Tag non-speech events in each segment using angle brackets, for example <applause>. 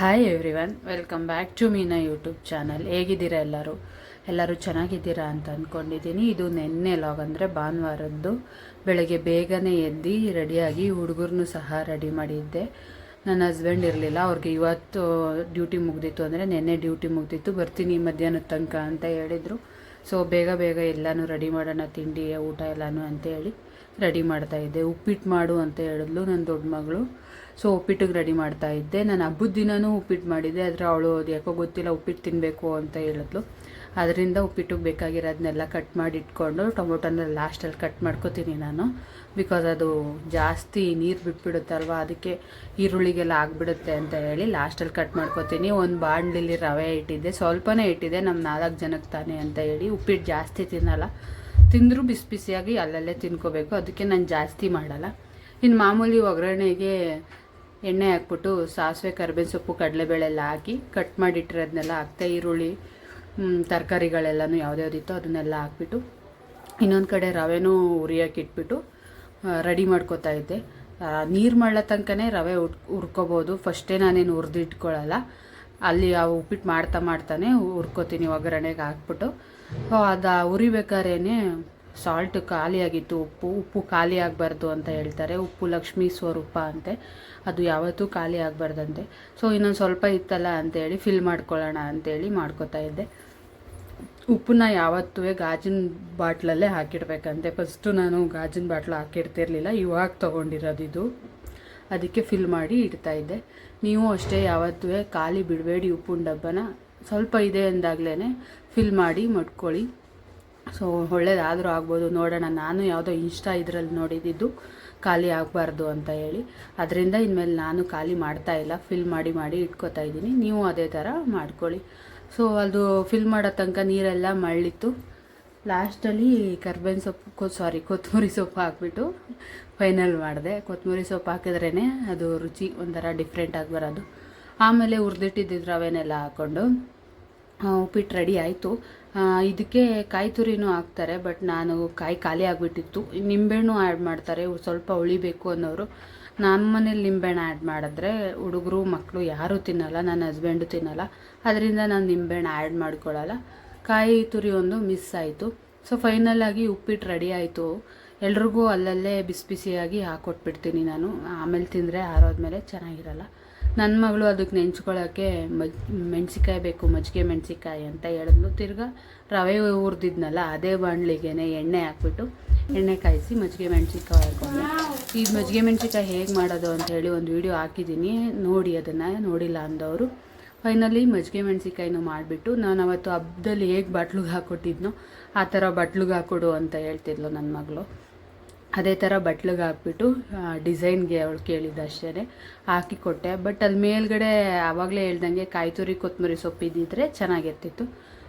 Hi everyone welcome back to Meena YouTube channel ಹೇಗಿದ್ದೀರಾ ಎಲ್ಲರೂ? ಎಲ್ಲರೂ ಚೆನ್ನಾಗಿದ್ದೀರಾ ಅಂತ ಅಂದ್ಕೊಂಡಿದ್ದೀನಿ ಇದು ನಿನ್ನೆ ಲಾಗ್ ಅಂದರೆ ಭಾನುವಾರದ್ದು. ಬೆಳಗ್ಗೆ ಬೇಗನೆ ಎದ್ದು ರೆಡಿಯಾಗಿ ಹುಡುಗರನ್ನು ಸಹ ರೆಡಿ ಮಾಡಿದ್ದೆ. ನನ್ನ ಹಸ್ಬೆಂಡ್ ಇರಲಿಲ್ಲ, ಅವ್ರಿಗೆ ಇವತ್ತು ಡ್ಯೂಟಿ ಮುಗ್ದಿತ್ತು ಅಂದರೆ ನಿನ್ನೆ ಡ್ಯೂಟಿ ಮುಗ್ದಿತ್ತು. ಬರ್ತೀನಿ ಮಧ್ಯಾಹ್ನದ ತನಕ ಅಂತ ಹೇಳಿದರು. ಸೊ ಬೇಗ ಬೇಗ ಎಲ್ಲನೂ ರೆಡಿ ಮಾಡೋಣ, ತಿಂಡಿ, ಊಟ ಎಲ್ಲನೂ ಅಂತ ಹೇಳಿ ರೆಡಿ ಮಾಡ್ತಾಯಿದ್ದೆ ಉಪ್ಪಿಟ್ಟು ಮಾಡು ಅಂತ ಹೇಳಿದ್ಲು ನನ್ನ ದೊಡ್ಡ ಮಗಳು. ಸೊ ಉಪ್ಪಿಟ್ಟಿಗೆ ರೆಡಿ ಮಾಡ್ತಾ ಇದ್ದೆ. ನಾನು ಹಬ್ಬದ ದಿನವೂ ಉಪ್ಪಿಟ್ಟು ಮಾಡಿದ್ದೆ. ಆದರೆ ಅವಳು ಅದು ಯಾಕೋ ಗೊತ್ತಿಲ್ಲ ಉಪ್ಪಿಟ್ಟು ತಿನ್ನಬೇಕು ಅಂತ ಹೇಳಿದ್ಲು. ಅದರಿಂದ ಉಪ್ಪಿಟ್ಟಿಗೆ ಬೇಕಾಗಿರೋದನ್ನೆಲ್ಲ ಕಟ್ ಮಾಡಿ ಇಟ್ಕೊಂಡು ಟೊಮೊಟೊನ ಲಾಸ್ಟಲ್ಲಿ ಕಟ್ ಮಾಡ್ಕೋತೀನಿ ನಾನು. ಬಿಕಾಸ್ ಅದು ಜಾಸ್ತಿ ನೀರು ಬಿಟ್ಬಿಡುತ್ತಲ್ವ, ಅದಕ್ಕೆ ಈರುಳ್ಳಿಗೆಲ್ಲ ಆಗಿಬಿಡುತ್ತೆ ಅಂತ ಹೇಳಿ ಲಾಸ್ಟಲ್ಲಿ ಕಟ್ ಮಾಡ್ಕೋತೀನಿ. ಒಂದು ಬಾಣಲಿಲಿ ರವೆ ಇಟ್ಟಿದ್ದೆ. ಸ್ವಲ್ಪನೇ ಇಟ್ಟಿದ್ದೆ. ನಮ್ಮ ನಾಲ್ಕು ಜನಕ್ಕೆ ತಾನೇ ಅಂತ ಹೇಳಿ ಉಪ್ಪಿಟ್ಟು ಜಾಸ್ತಿ ತಿನ್ನಲ್ಲ. ತಿಂದರೂ ಬಿಸಿ ಬಿಸಿಯಾಗಿ ಅಲ್ಲಲ್ಲೇ ತಿನ್ಕೋಬೇಕು. ಅದಕ್ಕೆ ನಾನು ಜಾಸ್ತಿ ಮಾಡಲ್ಲ. ಇನ್ನು ಮಾಮೂಲಿ ಒಗ್ಗರಣೆಗೆ ಎಣ್ಣೆ ಹಾಕ್ಬಿಟ್ಟು ಸಾಸಿವೆ, ಕರಿಬೇವಿನ ಸೊಪ್ಪು ಕಡಲೆಬೇಳೆ ಎಲ್ಲ ಹಾಕಿ ಕಟ್ ಮಾಡಿಟ್ಟಿರೋದನ್ನೆಲ್ಲ ಹಾಕ್ತೆ, ಈರುಳ್ಳಿ ತರಕಾರಿಗಳೆಲ್ಲನೂ ಯಾವ್ದ್ಯಾವ್ದಿತ್ತೋ ಅದನ್ನೆಲ್ಲ ಹಾಕ್ಬಿಟ್ಟು ಇನ್ನೊಂದು ಕಡೆ ರವೆನೂ ಉರಿಯೋಕೆ ಇಟ್ಬಿಟ್ಟು ರೆಡಿ ಮಾಡ್ಕೋತಾ ಇದ್ದೆ. ನೀರು ಮಾಡೋ ತನಕನೇ ರವೆ ಉಟ್ ಹುರ್ಕೋಬೋದು. ಫಸ್ಟೇ ನಾನೇನು ಹುರಿದು ಇಟ್ಕೊಳ್ಳಲ್ಲ ಅಲ್ಲಿ ಆ ಉಪ್ಪಿಟ್ಟು ಮಾಡ್ತಾ ಮಾಡ್ತಾನೆ ಉರ್ಕೋತೀನಿ ಒಗ್ಗರಣೆಗೆ ಹಾಕ್ಬಿಟ್ಟು. ಅದು ಉರಿಬೇಕಾದ್ರೇ ಸಾಲ್ಟ್ ಖಾಲಿಯಾಗಿತ್ತು, ಉಪ್ಪು ಉಪ್ಪು ಖಾಲಿ ಆಗಬಾರ್ದು ಅಂತ ಹೇಳ್ತಾರೆ. ಉಪ್ಪು ಲಕ್ಷ್ಮೀ ಸ್ವರೂಪ ಅಂತೆ. ಅದು ಯಾವತ್ತೂ ಖಾಲಿ ಆಗಬಾರ್ದಂತೆ. ಸೊ, ಇನ್ನೊಂದು ಸ್ವಲ್ಪ ಇತ್ತಲ್ಲ ಅಂತೇಳಿ ಫಿಲ್ ಮಾಡ್ಕೊಳ್ಳೋಣ ಅಂತೇಳಿ ಮಾಡ್ಕೋತಾ ಇದ್ದೆ. ಉಪ್ಪನ್ನ ಯಾವತ್ತೂ ಗಾಜಿನ ಬಾಟ್ಲಲ್ಲೇ ಹಾಕಿಡ್ಬೇಕಂತೆ. ಫಸ್ಟು ನಾನು ಗಾಜಿನ ಬಾಟ್ಲು ಹಾಕಿಡ್ತಿರ್ಲಿಲ್ಲ. ಇವಾಗ ತೊಗೊಂಡಿರೋದು ಇದು. ಅದಕ್ಕೆ ಫಿಲ್ ಮಾಡಿ ಇಡ್ತಾ ಇದ್ದೆ. ನೀವು ಅಷ್ಟೇ ಯಾವತ್ತೂ ಖಾಲಿ ಬಿಡಬೇಡಿ ಉಪ್ಪಿನ ಡಬ್ಬನ. ಸ್ವಲ್ಪ ಇದೆ ಅಂದಾಗಲೇ ಫಿಲ್ ಮಾಡಿ ಮಡ್ಕೊಳ್ಳಿ. ಸೊ ಒಳ್ಳೇದಾದರೂ ಆಗ್ಬೋದು, ನೋಡೋಣ. ನಾನು ಯಾವುದೋ ಇನ್ಸ್ಟಾ ಇದರಲ್ಲಿ ನೋಡಿದ್ದು, ಖಾಲಿ ಆಗಬಾರ್ದು ಅಂತ ಹೇಳಿ. ಅದರಿಂದ ಇನ್ಮೇಲೆ ನಾನು ಖಾಲಿ ಮಾಡ್ತಾ ಇಲ್ಲ, ಫಿಲ್ ಮಾಡಿ ಮಾಡಿ ಇಟ್ಕೋತಾ ಇದ್ದೀನಿ. ನೀವು ಅದೇ ಥರ ಮಾಡ್ಕೊಳ್ಳಿ. ಸೊ ಅದು ಫಿಲ್ ಮಾಡೋ ತನಕ ನೀರೆಲ್ಲ ಮಳ್ಳಿತ್ತು. ಲಾಸ್ಟಲ್ಲಿ ಕರ್ಬೇವಿನ ಸೊಪ್ಪು, ಕೊ, ಸಾರಿ, ಕೊತ್ತಂಬರಿ ಸೊಪ್ಪು ಹಾಕ್ಬಿಟ್ಟು ಫೈನಲ್ ಮಾಡಿದೆ. ಕೊತ್ತಂಬರಿ ಸೊಪ್ಪು ಹಾಕಿದ್ರೇ ಅದು ರುಚಿ ಒಂಥರ ಡಿಫ್ರೆಂಟಾಗಿ ಬರೋದು. ಆಮೇಲೆ ಹುರಿದಿಟ್ಟಿದ್ದಿದ್ದು ರವೆನೆಲ್ಲ ಹಾಕ್ಕೊಂಡು ಉಪ್ಪಿಟ್ಟು ರೆಡಿ ಆಯಿತು. ಇದಕ್ಕೆ ಕಾಯಿ ತುರಿನೂ ಹಾಕ್ತಾರೆ ಬಟ್ ನಾನು ಕಾಯಿ ಖಾಲಿ ಆಗಿಬಿಟ್ಟಿತ್ತು. ನಿಂಬೆಹಣ್ಣು ಆ್ಯಡ್ ಮಾಡ್ತಾರೆ ಸ್ವಲ್ಪ ಉಳಿಬೇಕು ಅನ್ನೋರು. ನಮ್ಮ ಮನೇಲಿ ನಿಂಬೆಹಣ್ಣು ಆ್ಯಡ್ ಮಾಡಿದ್ರೆ ಹುಡುಗರು ಮಕ್ಕಳು ಯಾರೂ ತಿನ್ನಲ್ಲ, ನನ್ನ ಹಸ್ಬೆಂಡು ತಿನ್ನಲ್ಲ. ಅದರಿಂದ ನಾನು ನಿಂಬೆಹಣ್ಣು ಆ್ಯಡ್ ಮಾಡ್ಕೊಳ್ಳಲ್ಲ ಕಾಯಿ ತುರಿ ಒಂದು ಮಿಸ್ ಆಯಿತು. ಸೊ ಫೈನಲಾಗಿ ಉಪ್ಪಿಟ್ಟು ರೆಡಿ ಆಯಿತು. ಎಲ್ರಿಗೂ ಅಲ್ಲಲ್ಲೇ ಬಿಸಿ ಬಿಸಿಯಾಗಿ ಹಾಕ್ಕೊಟ್ಬಿಡ್ತೀನಿ ನಾನು. ಆಮೇಲೆ ತಿಂದರೆ ಆರೋದ್ಮೇಲೆ ಚೆನ್ನಾಗಿರಲ್ಲ. ನನ್ನ ಮಗಳು ಅದಕ್ಕೆ ನೆಂಚ್ಕೊಳ್ಳೋಕ್ಕೆ ಮಜ್ ಮೆಣ್ಸಿಕಾಯಿ ಬೇಕು, ಮಜ್ಜಿಗೆ ಮೆಣಸಿಕಾಯಿ ಅಂತ ಹೇಳಿದ್ಲು. ತಿರ್ಗಾ ರವೆ ಹುರಿದಿದ್ನಲ್ಲ, ಅದೇ ಬಾಣಲಿಗೆ ಎಣ್ಣೆ ಹಾಕ್ಬಿಟ್ಟು ಎಣ್ಣೆ ಕಾಯಿಸಿ ಮಜ್ಜಿಗೆ ಮೆಣಸಿಕಾಯಿ ಹಾಕ್ಕೊಂಡು ಈ ಮಜ್ಜಿಗೆ ಮೆಣಸಿಕಾಯಿ ಹೇಗೆ ಮಾಡೋದು ಅಂತ ಹೇಳಿ ಒಂದು ವಿಡಿಯೋ ಹಾಕಿದ್ದೀನಿ. ನೋಡಿ ಅದನ್ನು, ನೋಡಿಲ್ಲ ಅಂದವರು. ಫೈನಲಿ ಮಜ್ಜಿಗೆ ಮೆಣಸಿಕಾಯಿನೂ ಮಾಡಿಬಿಟ್ಟು ನಾನು ಅವತ್ತು ಹಬ್ಬದಲ್ಲಿ ಹೇಗೆ ಬಟ್ಲಿಗೆ ಹಾಕ್ಕೊಟ್ಟಿದ್ನೋ ಆ ಥರ ಬಟ್ಲಿಗೆ ಹಾಕ್ಕೊಡು ಅಂತ ಹೇಳ್ತಿದ್ಲು ನನ್ನ ಮಗಳು. ಅದೇ ಥರ ಬಟ್ಲಿಗೆ ಹಾಕ್ಬಿಟ್ಟು ಡಿಸೈನ್ಗೆ ಅವಳು ಕೇಳಿದ್ದು ಅಷ್ಟೇ ಹಾಕಿ ಕೊಟ್ಟೆ ಬಟ್ ಅಲ್ಲಿ ಮೇಲ್ಗಡೆ ಆವಾಗಲೇ ಹೇಳ್ದಂಗೆ ಕಾಯ್ತುರಿ ಕೊತ್ತಂಬರಿ ಸೊಪ್ಪು ಇದ್ದಿದ್ರೆ ಚೆನ್ನಾಗಿರ್ತಿತ್ತು.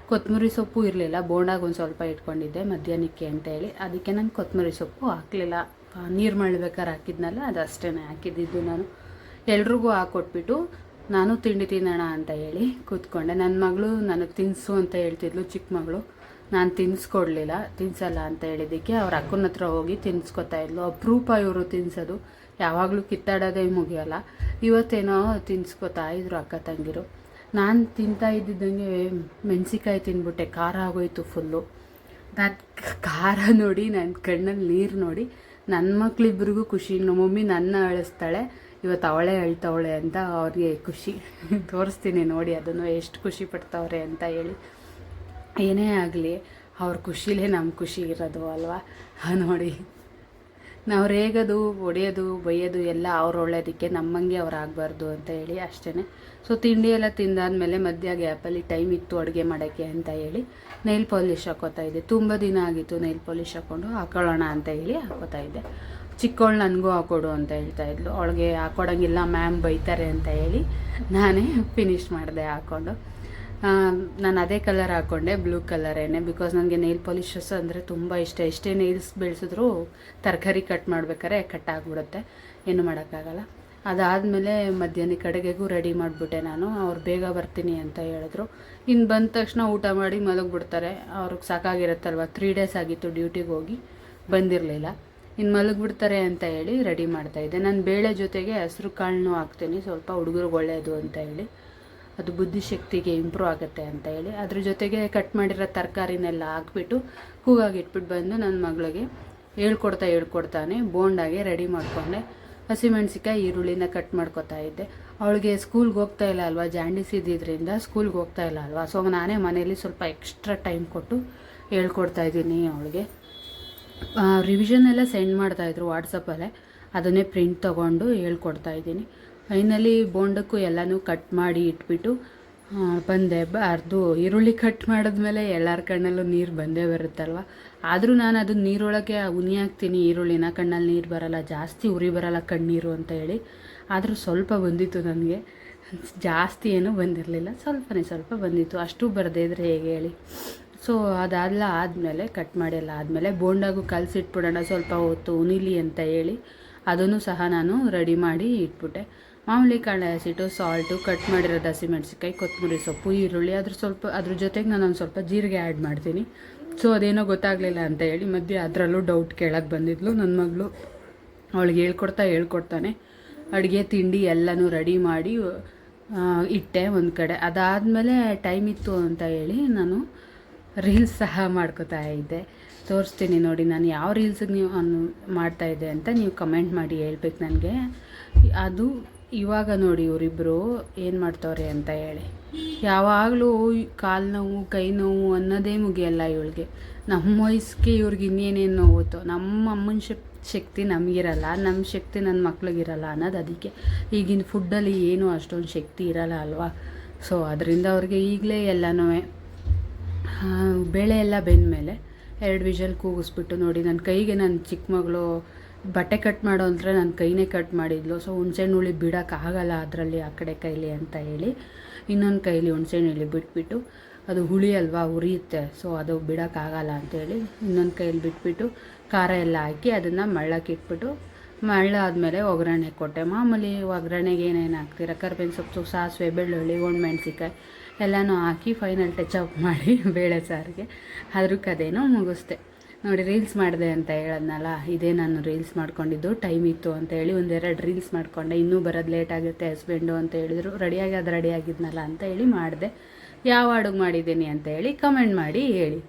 ಕೊತ್ತಂಬರಿ ಸೊಪ್ಪು ಇರಲಿಲ್ಲ, ಬೋಂಡಾಗ ಒಂದು ಸ್ವಲ್ಪ ಇಟ್ಕೊಂಡಿದ್ದೆ ಮಧ್ಯಾಹ್ನಕ್ಕೆ ಅಂತ ಹೇಳಿ. ಅದಕ್ಕೆ ನಾನು ಕೊತ್ತಂಬರಿ ಸೊಪ್ಪು ಹಾಕಲಿಲ್ಲ. ನೀರು ಮಾಡ್ಬೇಕಾದ್ರೆ ಹಾಕಿದ್ನಲ್ಲ, ಅದು ಅಷ್ಟೇ ಹಾಕಿದ್ದಿದ್ದು ನಾನು. ಎಲ್ರಿಗೂ ಹಾಕ್ಕೊಟ್ಬಿಟ್ಟು ನಾನು ತಿಂಡಿ ತಿನ್ನೋಣ ಅಂತ ಹೇಳಿ ಕೂತ್ಕೊಂಡೆ. ನನ್ನ ಮಗಳು ನನಗೆ ತಿನ್ನಿಸು ಅಂತ ಹೇಳ್ತಿದ್ಲು ಚಿಕ್ಕ ಮಗಳು. ನಾನು ತಿನ್ನಿಸ್ಕೊಡ್ಲಿಲ್ಲ ತಿನ್ಸಲ್ಲ ಅಂತ ಹೇಳಿದ್ದಕ್ಕೆ ಅವ್ರ ಅಕ್ಕನ ಹತ್ರ ಹೋಗಿ ತಿನ್ಸ್ಕೊತಾ ಇದ್ಲು. ಅಪರೂಪ ಇವರು ತಿನ್ಸೋದು. ಯಾವಾಗಲೂ ಕಿತ್ತಾಡೋದೇ ಮುಗಿಯೋಲ್ಲ. ಇವತ್ತೇನೋ ತಿನ್ಸ್ಕೊತಾ ಇದ್ರು ಅಕ್ಕ ತಂಗಿರು. ನಾನು ತಿಂತಾ ಇದ್ದಿದ್ದಂಗೆ ಮೆಣಸಿಕಾಯಿ ತಿನ್ಬಿಟ್ಟೆ. ಖಾರ ಆಗೋಯ್ತು ಫುಲ್ಲು. ನಾನು ಖಾರ ನೋಡಿ ನನ್ನ ಕಣ್ಣಲ್ಲಿ ನೀರು ನೋಡಿ ನನ್ನ ಮಕ್ಳಿಬ್ರಿಗೂ ಖುಷಿ. ನಮ್ಮ ಮಮ್ಮಿ ನನ್ನ ಅಳಿಸ್ತಾಳೆ ಇವತ್ತು ಅವಳೆ ಅಳ್ತಾವಳೆ ಅಂತ ಅವ್ರಿಗೆ ಖುಷಿ. <laughs> ತೋರಿಸ್ತೀನಿ ನೋಡಿ ಅದನ್ನು, ಎಷ್ಟು ಖುಷಿ ಪಡ್ತಾವ್ರೆ ಅಂತ ಹೇಳಿ. ಏನೇ ಆಗಲಿ, ಅವ್ರ ಖುಷಿಲೇ ನಮ್ಮ ಖುಷಿ ಇರೋದು ಅಲ್ವಾ? ನೋಡಿ. ನಾವು ರೇಗೋದು, ಒಡೆಯೋದು ಬೈಯೋದು ಎಲ್ಲ ಅವ್ರು ಒಳ್ಳೆಯದಕ್ಕೆ ನಮ್ಮಂಗೆ ಅವ್ರು ಆಗಬಾರ್ದು ಅಂತ ಹೇಳಿ ಅಷ್ಟೇ ಸೊ ತಿಂಡಿ ಎಲ್ಲ ತಿಂದಾದಮೇಲೆ ಮಧ್ಯ ಗ್ಯಾಪಲ್ಲಿ ಟೈಮ್ ಇತ್ತು ಅಡುಗೆ ಮಾಡೋಕ್ಕೆ ಅಂತ ಹೇಳಿ ನೈಲ್ ಪಾಲಿಶ್ ಹಾಕೋತಾ ಇದ್ದೆ. ತುಂಬ ದಿನ ಆಗಿತ್ತು ನೈಲ್ ಪಾಲಿಶ್ ಹಾಕ್ಕೊಂಡು ಹಾಕೊಳ್ಳೋಣ ಅಂತ ಹೇಳಿ ಹಾಕೋತಾ ಇದ್ದೆ. ಚಿಕ್ಕವಳು ನನಗೂ ಹಾಕೊಡು ಅಂತ ಹೇಳ್ತಾ ಇದ್ಲು. ಅವಳಿಗೆ ಹಾಕೊಡಂಗಿಲ್ಲ, ಮ್ಯಾಮ್ ಬೈತಾರೆ ಅಂತ ಹೇಳಿ ನಾನೇ <laughs> ಫಿನಿಶ್ ಮಾಡಿದೆ ಹಾಕ್ಕೊಂಡು ನಾನು ಅದೇ ಕಲರ್ ಹಾಕ್ಕೊಂಡೆ ಬ್ಲೂ ಕಲರೇನೆ ಬಿಕಾಸ್ ನನಗೆ ನೈಲ್ ಪಾಲಿಷಸ್ ಅಂದರೆ ತುಂಬ ಇಷ್ಟ. ಎಷ್ಟೇ ನೈಲ್ಸ್ ಬೆಳೆಸಿದ್ರು ತರಕಾರಿ ಕಟ್ ಮಾಡ್ಬೇಕಾದ್ರೆ ಕಟ್ ಆಗಿಬಿಡುತ್ತೆ. ಏನು ಮಾಡೋಕ್ಕಾಗಲ್ಲ. ಅದಾದಮೇಲೆ ಮಧ್ಯಾಹ್ನ ಕಡೆಗೆಗೂ ರೆಡಿ ಮಾಡಿಬಿಟ್ಟೆ ನಾನು. ಅವ್ರು ಬೇಗ ಬರ್ತೀನಿ ಅಂತ ಹೇಳಿದ್ರು. ಇನ್ನು ಬಂದ ತಕ್ಷಣ ಊಟ ಮಾಡಿ ಮಲಗಿಬಿಡ್ತಾರೆ. ಅವ್ರಿಗೆ ಸಾಕಾಗಿರುತ್ತಲ್ವ? ತ್ರೀ ಡೇಸ್ ಆಗಿತ್ತು ಡ್ಯೂಟಿಗೆ ಹೋಗಿ. ಬಂದಿರಲಿಲ್ಲ. ಇನ್ನು ಮಲಗಿಬಿಡ್ತಾರೆ ಅಂತ ಹೇಳಿ ರೆಡಿ ಮಾಡ್ತಾಯಿದ್ದೆ ನಾನು ಬೇಳೆ ಜೊತೆಗೆ ಹಸಿರು ಕಾಳನ್ನೂ ಹಾಕ್ತೀನಿ. ಸ್ವಲ್ಪ ಹುಡುಗರಿಗೆ ಒಳ್ಳೆಯದು ಅಂತ ಹೇಳಿ. ಅದು ಬುದ್ಧಿಶಕ್ತಿಗೆ ಇಂಪ್ರೂವ್ ಆಗುತ್ತೆ ಅಂತ ಹೇಳಿ. ಅದ್ರ ಜೊತೆಗೆ ಕಟ್ ಮಾಡಿರೋ ತರಕಾರಿನೆಲ್ಲ ಹಾಕ್ಬಿಟ್ಟು ಕೂಗಾಗಿ ಇಟ್ಬಿಟ್ಟು ಬಂದು ನನ್ನ ಮಗಳಿಗೆ ಹೇಳ್ಕೊಡ್ತಾ ಹೇಳ್ಕೊಡ್ತಾನೆ. ಬೋಂಡಾಗೆ ರೆಡಿ ಮಾಡಿಕೊಂಡೆ. ಹಸಿಮೆಣ್ಸಿಕಾಯಿ ಈರುಳ್ಳಿನ ಕಟ್ ಮಾಡ್ಕೊತಾ ಇದ್ದೆ. ಅವಳಿಗೆ ಸ್ಕೂಲ್ಗೆ ಹೋಗ್ತಾ ಇಲ್ಲ ಅಲ್ವಾ? ಜಾಂಡೀಸ್ ಇದ್ದಿದ್ದರಿಂದ ಸ್ಕೂಲ್ಗೆ ಹೋಗ್ತಾ ಇಲ್ಲ ಅಲ್ವಾ? ಸೊ ನಾನೇ ಮನೇಲಿ ಸ್ವಲ್ಪ ಎಕ್ಸ್ಟ್ರಾ ಟೈಮ್ ಕೊಟ್ಟು ಹೇಳ್ಕೊಡ್ತಾ ಇದ್ದೀನಿ ಅವಳಿಗೆ. ರಿವಿಷನ್ ಎಲ್ಲ ಸೆಂಡ್ ಮಾಡ್ತಾಯಿದ್ರು ವಾಟ್ಸಪ್ಪಲ್ಲೇ ಅದನ್ನೇ ಪ್ರಿಂಟ್ ತೊಗೊಂಡು ಹೇಳ್ಕೊಡ್ತಾ ಇದ್ದೀನಿ. ಫೈನಲಿ ಬೋಂಡಕ್ಕೂ ಎಲ್ಲನೂ ಕಟ್ ಮಾಡಿ ಇಟ್ಬಿಟ್ಟು ಬಂದೆ. ಅರ್ದು ಈರುಳ್ಳಿ ಕಟ್ ಮಾಡಿದ್ಮೇಲೆ ಎಲ್ಲರ ಕಣ್ಣಲ್ಲೂ ನೀರು ಬಂದೇ ಬರುತ್ತಲ್ವ? ಆದರೂ ನಾನು ಅದನ್ನ ನೀರೊಳಗೆ ಉನಿ ಹಾಕ್ತೀನಿ. ಈರುಳ್ಳಿನ ಕಣ್ಣಲ್ಲಿ ನೀರು ಬರಲ್ಲ, ಜಾಸ್ತಿ ಉರಿ ಬರಲ್ಲ ಕಣ್ಣೀರು ಅಂತ ಹೇಳಿ. ಆದರೂ ಸ್ವಲ್ಪ ಬಂದಿತ್ತು ನನಗೆ. ಜಾಸ್ತಿ ಏನೂ ಬಂದಿರಲಿಲ್ಲ. ಸ್ವಲ್ಪನೇ ಸ್ವಲ್ಪ ಬಂದಿತ್ತು. ಅಷ್ಟು ಬರದೇ ಇದ್ರೆ ಹೇಗೆ ಹೇಳಿ. ಸೊ ಅದೆಲ್ಲ ಆದಮೇಲೆ, ಕಟ್ ಮಾಡಿ ಎಲ್ಲ ಆದಮೇಲೆ ಬೋಂಡಾಗೂ ಕಲಸಿಟ್ಬಿಡೋಣ ಸ್ವಲ್ಪ ಹೊತ್ತು ಉನಿಲಿ ಅಂತ ಹೇಳಿ. ಅದನ್ನು ಸಹ ನಾನು ರೆಡಿ ಮಾಡಿ ಇಟ್ಬಿಟ್ಟೆ. ಮಾಮೂಲಿ ಕಾಳು ಹಸಿಟ್ಟು, ಸಾಲ್ಟು ಕಟ್ ಮಾಡಿರೋದು ಹಸಿಮೆಣ್ಸಿಕಾಯಿ ಕೊತ್ತಂಬರಿ ಸೊಪ್ಪು, ಈರುಳ್ಳಿ, ಅದ್ರ ಸ್ವಲ್ಪ, ಅದ್ರ ಜೊತೆಗೆ ನಾನು ಒಂದು ಸ್ವಲ್ಪ ಜೀರಿಗೆ ಆ್ಯಡ್ ಮಾಡ್ತೀನಿ. ಸೊ ಅದೇನೋ ಗೊತ್ತಾಗಲಿಲ್ಲ ಅಂತ ಹೇಳಿ ಮಧ್ಯೆ ಅದರಲ್ಲೂ ಡೌಟ್ ಕೇಳಕ್ಕೆ ಬಂದಿದ್ಲು. ನನ್ನ ಮಗಳು ಅವಳಿಗೆ ಹೇಳ್ಕೊಡ್ತಾ ಹೇಳ್ಕೊಡ್ತಾನೆ. ಅಡುಗೆ, ತಿಂಡಿ ಎಲ್ಲನೂ ರೆಡಿ ಮಾಡಿ ಇಟ್ಟೆ ಒಂದು ಕಡೆ. ಅದಾದಮೇಲೆ ಟೈಮ್ ಇತ್ತು ಅಂತ ಹೇಳಿ ನಾನು ರೀಲ್ಸ್ ಸಹ ಮಾಡ್ಕೋತಾ ಇದ್ದೆ. ತೋರಿಸ್ತೀನಿ ನೋಡಿ, ನಾನು ಯಾವ ರೀಲ್ಸಿಗೆ ನೀವು ಅನ್ನು ಮಾಡ್ತಾ ಇದ್ದೆ ಅಂತ ನೀವು ಕಮೆಂಟ್ ಮಾಡಿ ಹೇಳ್ಬೇಕು ನನಗೆ. ಅದು ಇವಾಗ ನೋಡಿ ಇವರಿಬ್ಬರು ಏನು ಮಾಡ್ತವ್ರೆ ಅಂತ ಹೇಳಿ. ಯಾವಾಗಲೂ ಕಾಲು ನೋವು, ಕೈ ನೋವು ಅನ್ನೋದೇ ಮುಗಿಯಲ್ಲ ಇವಳಿಗೆ. ನಮ್ಮ ವಯಸ್ಸಿಗೆ ಇವ್ರಿಗೆ ಇನ್ನೇನೇನು ನೋವುತ್ತೋ, ನಮ್ಮ ಅಮ್ಮನ ಶಕ್, ಶಕ್ತಿ ನಮಗಿರಲ್ಲ ನಮ್ಮ ಶಕ್ತಿ ನನ್ನ ಮಕ್ಳಿಗಿರಲ್ಲ ಅನ್ನೋದು ಅದಕ್ಕೆ. ಈಗಿನ ಫುಡ್ಡಲ್ಲಿ ಏನೂ ಅಷ್ಟೊಂದು ಶಕ್ತಿ ಇರಲ್ಲ ಅಲ್ವಾ? ಸೊ, ಅದರಿಂದ ಅವ್ರಿಗೆ ಈಗಲೇ ಎಲ್ಲನೂ ಬೆಳೆ ಎಲ್ಲ ಬೆಂದ ಮೇಲೆ ಎರಡು ವಿಷಲ್ ಕೂಗಿಸ್ಬಿಟ್ಟು ನೋಡಿ ನನ್ನ ಕೈಗೆ ನನ್ನ ಚಿಕ್ಕ ಮಗಳು ಬಟ್ಟೆ ಕಟ್ ಮಾಡೋ ಅಂದರೆ ನನ್ನ ಕೈನೇ ಕಟ್ ಮಾಡಿದ್ಲು. ಸೊ ಹುಣ್ಸೆಹಣ್ಣು ಹುಳಿ ಬಿಡೋಕ್ಕಾಗಲ್ಲ ಅದರಲ್ಲಿ ಆ ಕಡೆ ಕೈಲಿ ಅಂತ ಹೇಳಿ. ಇನ್ನೊಂದು ಕೈಲಿ ಹುಣ್ಸೆಹಣ್ಣು ಬಿಟ್ಬಿಟ್ಟು ಅದು ಹುಳಿ ಅಲ್ವಾ ಉರಿಯುತ್ತೆ. ಸೊ ಅದು ಬಿಡೋಕ್ಕಾಗಲ್ಲ ಅಂತೇಳಿ ಇನ್ನೊಂದು ಕೈಲಿ ಬಿಟ್ಬಿಟ್ಟು ಖಾರ ಎಲ್ಲ ಹಾಕಿ ಅದನ್ನು ಮಳ್ಳಕ್ಕೆ ಇಟ್ಬಿಟ್ಟು ಮಳ್ಳ ಆದಮೇಲೆ ಒಗ್ಗರಣೆ ಕೊಟ್ಟೆ. ಮಾಮೂಲಿ ಒಗ್ಗರಣೆಗೆ ಏನೇನು ಹಾಕ್ತೀರ? ಕರ್ಬೇವಿನ ಸೊಪ್ಪು, ಸಾಸಿವೆ, ಬೆಳ್ಳುಳ್ಳಿ ಒಣಮೆಣ್ಸಿಕಾಯಿ ಎಲ್ಲನೂ ಹಾಕಿ ಫೈನಲ್ ಟಚ್ ಅಪ್ ಮಾಡಿ <laughs> ಬೇಳೆ ಸಾರಿಗೆ. ಅದ್ರ ಕದೇನೋ ಮುಗಿಸ್ದೆ. ನೋಡಿ, ರೀಲ್ಸ್ ಮಾಡಿದೆ ಅಂತ ಹೇಳದ್ನಲ್ಲ, ಇದೇ ನಾನು ರೀಲ್ಸ್ ಮಾಡ್ಕೊಂಡಿದ್ದು, ಟೈಮ್ ಇತ್ತು ಅಂತ ಹೇಳಿ ಒಂದೆರಡು ರೀಲ್ಸ್ ಮಾಡಿಕೊಂಡೆ. ಇನ್ನೂ ಬರೋದು ಲೇಟ್ ಆಗುತ್ತೆ ಹಸ್ಬೆಂಡು ಅಂತ ಹೇಳಿದ್ರು. ರೆಡಿಯಾಗಿ, ಅದು ರೆಡಿ ಆಗಿದ್ನಲ್ಲ ಅಂತ ಹೇಳಿ ಮಾಡಿದೆ. ಯಾವ ಅಡುಗೆ ಮಾಡಿದ್ದೀನಿ ಅಂತ ಹೇಳಿ ಕಮೆಂಟ್ ಮಾಡಿ ಹೇಳಿ.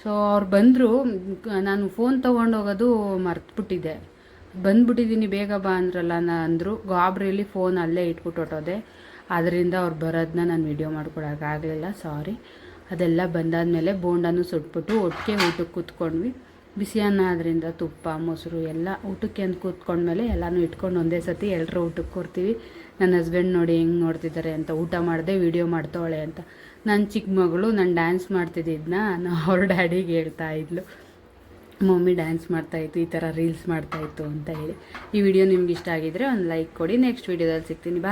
ಸೊ ಅವ್ರು ಬಂದರು, ನಾನು ಫೋನ್ ತೊಗೊಂಡೋಗೋದು ಮರ್ತುಬಿಟ್ಟಿದ್ದೆ ಬಂದ್ಬಿಟ್ಟಿದ್ದೀನಿ ಬೇಗ ಬಾ ಅಂದ್ರಲ್ಲ ನಾನು ಅಂದರು. ಗಾಬ್ರಿಯಲ್ಲಿ ಫೋನ್ ಅಲ್ಲೇ ಇಟ್ಬಿಟ್ಟು ಹೊಟ್ಟೋದೆ ಅದರಿಂದ ಅವ್ರು ಬರೋದನ್ನ ನಾನು ವಿಡಿಯೋ ಮಾಡ್ಕೊಡೋಕ್ಕಾಗಲಿಲ್ಲ ಸಾರಿ ಅದೆಲ್ಲ ಬಂದಾದಮೇಲೆ ಬೋಂಡನೂ ಸುಟ್ಬಿಟ್ಟು ಒಟ್ಟಿಗೆ ಊಟಕ್ಕೆ ಕೂತ್ಕೊಂಡ್ವಿ. ಬಿಸಿ ಅನ್ನ ಅದರಿಂದ ತುಪ್ಪ, ಮೊಸರು ಎಲ್ಲ ಊಟಕ್ಕೆ ಅಂತ ಕೂತ್ಕೊಂಡ್ಮೇಲೆ ಎಲ್ಲನೂ ಇಟ್ಕೊಂಡು ಒಂದೇ ಸತಿ ಎಲ್ಲರೂ ಊಟಕ್ಕೆ ಕೊಡ್ತೀವಿ ನನ್ನ ಹಸ್ಬೆಂಡ್ ನೋಡಿ ಹೆಂಗೆ ನೋಡ್ತಿದ್ದಾರೆ ಅಂತ, ಊಟ ಮಾಡಿದೆ ವಿಡಿಯೋ ಮಾಡ್ತಾವಳೆ ಅಂತ. ನನ್ನ ಚಿಕ್ಕ ಮಗಳು ನಾನು ಡ್ಯಾನ್ಸ್ ಮಾಡ್ತಿದ್ದಿದ್ದನ್ನ ನಾನು ಅವ್ರ ಡ್ಯಾಡಿಗೆ ಹೇಳ್ತಾ ಇದ್ಲು. ಮಮ್ಮಿ ಡ್ಯಾನ್ಸ್ ಮಾಡ್ತಾಯಿತ್ತು ಈ ಥರ ರೀಲ್ಸ್ ಮಾಡ್ತಾಯಿತ್ತು ಅಂತ ಹೇಳಿ. ಈ ವಿಡಿಯೋ ನಿಮ್ಗೆ ಇಷ್ಟ ಆಗಿದ್ರೆ ಒಂದು ಲೈಕ್ ಕೊಡಿ ನೆಕ್ಸ್ಟ್ ವೀಡಿಯೋದಲ್ಲಿ ಸಿಗ್ತೀನಿ. ಬಾಯ್